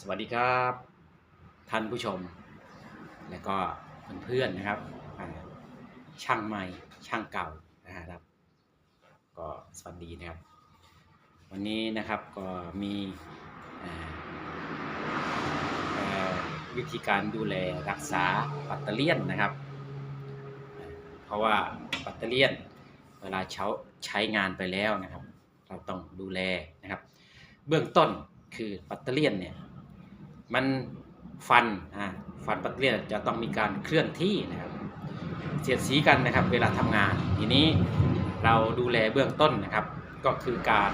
สวัสดีครับ ท่านผู้ชม และก็เพื่อนๆนะครับ ช่างใหม่ช่างเก่านะครับ ก็สวัสดีนะครับ วันนี้นะครับก็มีวิธีการดูแลรักษาปัตเตอร์เลียนนะครับ เพราะว่าปัตเตอร์เลียนเวลาใช้ใช้งานไปแล้วนะครับ เราต้องดูแลนะครับ เบื้องต้นคือปัตเตอร์เลียนเนี่ย มันฟันอ่าฟันปัตเตอร์เลียนจะต้องมีการเคลื่อนที่นะครับเสียดสีกันนะครับเวลาทำงาน ทีนี้เราดูแลเบื้องต้นนะครับ ก็คือการ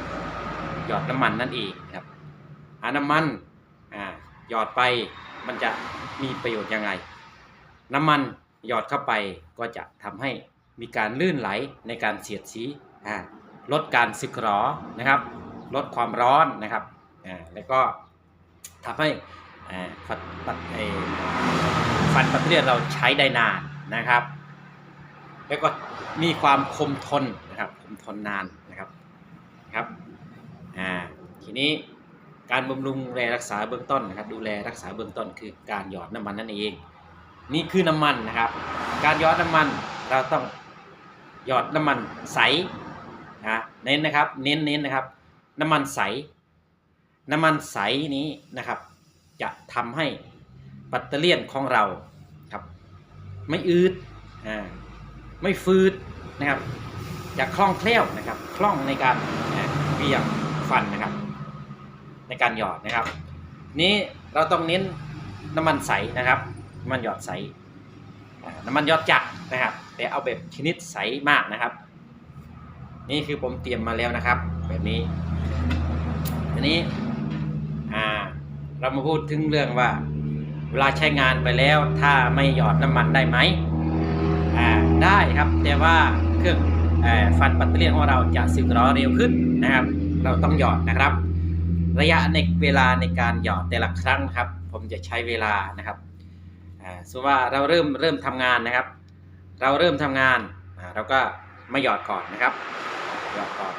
หยอดน้ำมันนั่นเองครับหาน้ำมันอ่าหยอดไปมันจะมีประโยชน์ยังไง น้ำมันหยอดเข้าไปก็จะทำให้มีการลื่นไหลในการเสียดสีอ่าลดการสึกหรอนะครับ ลดความร้อนนะครับอ่าแล้วก็ ทำให้ฟันปัดฟันปัตเตอร์เลียนเราใช้ได้นานนะครับ แล้วก็มีความคมทนนะครับคมทนนานนะครับครับอ่าทีนี้การบำรุงแลรักษาเบื้องต้นนะครับ ดูแลรักษาเบื้องต้นคือการหยอดน้ำมันนั่นเอง นี่คือน้ำมันนะครับ การหยอดน้ำมันเราต้องหยอดน้ำมันใสนะเน้นนะครับ เน้นเน้นนะครับ น้ำมันใส น้ำมันใสนี้นะครับ จะทำให้ปัตเตอร์เลียนของเราครับ ไม่อืดอ่าไม่ฟืดนะครับจะคล่องแคล่วนะครับคล่องในการเบี่ยงฟันนะครับ ในการหยอดนะครับ นี้เราต้องเน้นน้ำมันใสนะครับน้ำมันหยอดใสน้ำมันหยอดจัดนะครับ แต่เอาแบบชนิดใสมากนะครับ นี่คือผมเตรียมมาแล้วนะครับ แบบนี้ทีนี้ เรามาพูดถึงเรื่องว่า เวลาใช้งานไปแล้วถ้าไม่หยอดน้ำมันได้ไหมอ่าได้ครับแต่ว่าเครื่องฟันปัตเตอร์เลียนของเราจะสึกหรอเร็วขึ้นนะครับ เราต้องหยอดนะครับ ระยะในเวลาในการหยอดแต่ละครั้งครับ ผมจะใช้เวลานะครับอ่าสมมติว่าเราเริ่มเริ่มทำงานนะครับ เราเริ่มทำงานอ่าเราก็ไม่หยอดก่อนนะครับหยอดก่อน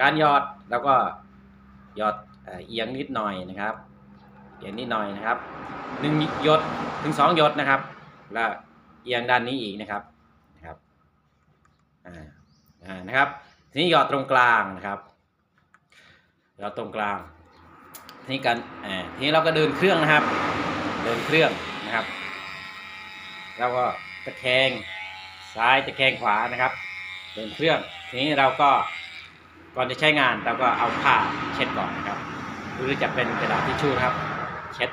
การหยอดเราก็หยอด เอียงนิดหน่อยนะครับเอียงนิดหน่อยนะครับหนึ่งหยดถึงสองหยดนะครับ แล้วเอียงด้านนี้อีกนะครับนะครับอ่าอ่านะครับทีนี้หยอดตรงกลางนะครับหยอดตรงกลางทีนี้การอ่าทีนี้เราก็เดินเครื่องนะครับ เดินเครื่องนะครับ แล้วก็ตะแคงซ้ายตะแคงขวานะครับ เดินเครื่อง ทีนี้เราก็ก่อนจะใช้งานเราก็เอาผ้าเช็ดก่อนนะครับ หรือจะเป็นกระดาษทิชชู่นะครับ เช็ด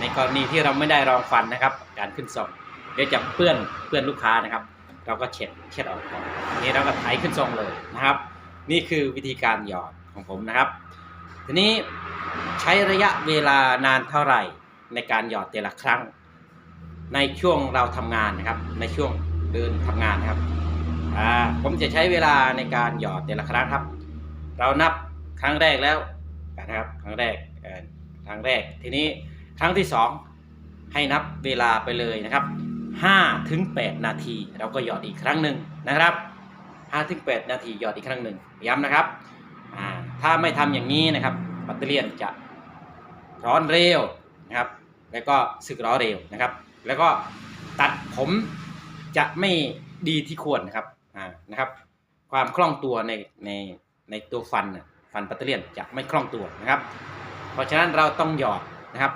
ในกรณีที่เราไม่ได้รองฟันนะครับ การขึ้นทรงเดี๋ยวจะเปื้อนเปื้อนลูกค้านะครับ เราก็เช็ดเช็ดออกก่อนนี้เราก็ไถขึ้นทรงเลยนะครับ นี่คือวิธีการหยอดของผมนะครับ ทีนี้ใช้ระยะเวลานานเท่าไหร่ในการหยอดแต่ละครั้ง ในช่วงเราทำงานนะครับ ในช่วงเดินทำงานนะครับผมจะใช้เวลาในการหยอดแต่ละครั้งครับ เรานับครั้งแรกแล้ว นะครับครั้งแรกครั้งแรกทีนี้ครั้งที่สองให้นับเวลาไปเลยนะครับ5ถึง8นาที เราก็หยอดอีกครั้งหนึ่งนะครับ5ถึง8นาทีหยอดอีกครั้งหนึ่งย้ำนะครับถ้าไม่ทำอย่างนี้นะครับปัตเตอร์เลียนจะร้อนเร็วนะครับ แล้วก็สึกร้อนเร็วนะครับ แล้วก็ตัดผมจะไม่ดีที่ควรนะครับอ่านะครับ ความคล่องตัวในในในตัวฟันน่ะ ฟันปัตเตอร์เลียนจะไม่คล่องตัวนะครับ เพราะฉะนั้นเราต้องหยอดนะครับ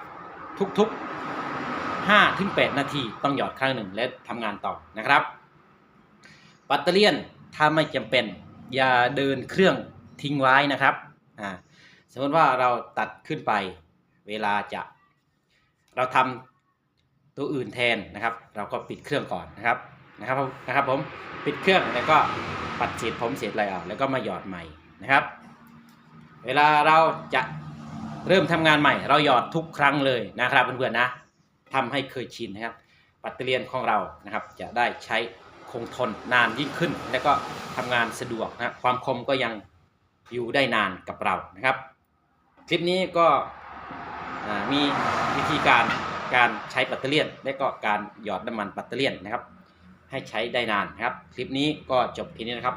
ทุกๆ5ถึง8นาทีต้องหยอดครั้งหนึ่งและทำงานต่อนะครับ ปัตเตอร์เลียนถ้าไม่จำเป็นอย่าเดินเครื่องทิ้งไว้นะครับอ่าสมมติว่าเราตัดขึ้นไปเวลาจะ เราทำตัวอื่นแทนนะครับ เราก็ปิดเครื่องก่อนนะครับนะครับผมนะครับผมปิดเครื่องแล้วก็ปัดเศษผมเศษอะไรออกแล้วก็มาหยอดใหม่นะครับ เวลาเราจะเริ่มทำงานใหม่ เราหยอดทุกครั้งเลยนะครับเพื่อนๆนะทำให้เคยชินนะครับ ปัตเตอร์เลียนของเรานะครับ จะได้ใช้คงทนนานยิ่งขึ้น แล้วก็ทำงานสะดวกนะความคมก็ยังอยู่ได้นานกับเรานะครับ คลิปนี้ก็มีวิธีการการใช้ปัตเตอร์เลียน และก็การหยอดน้ำมันปัตเตอร์เลียนนะครับ ให้ใช้ได้นานนะครับ คลิปนี้ก็จบทีนี้นะครับ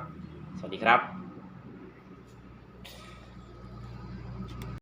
สวัสดีครับ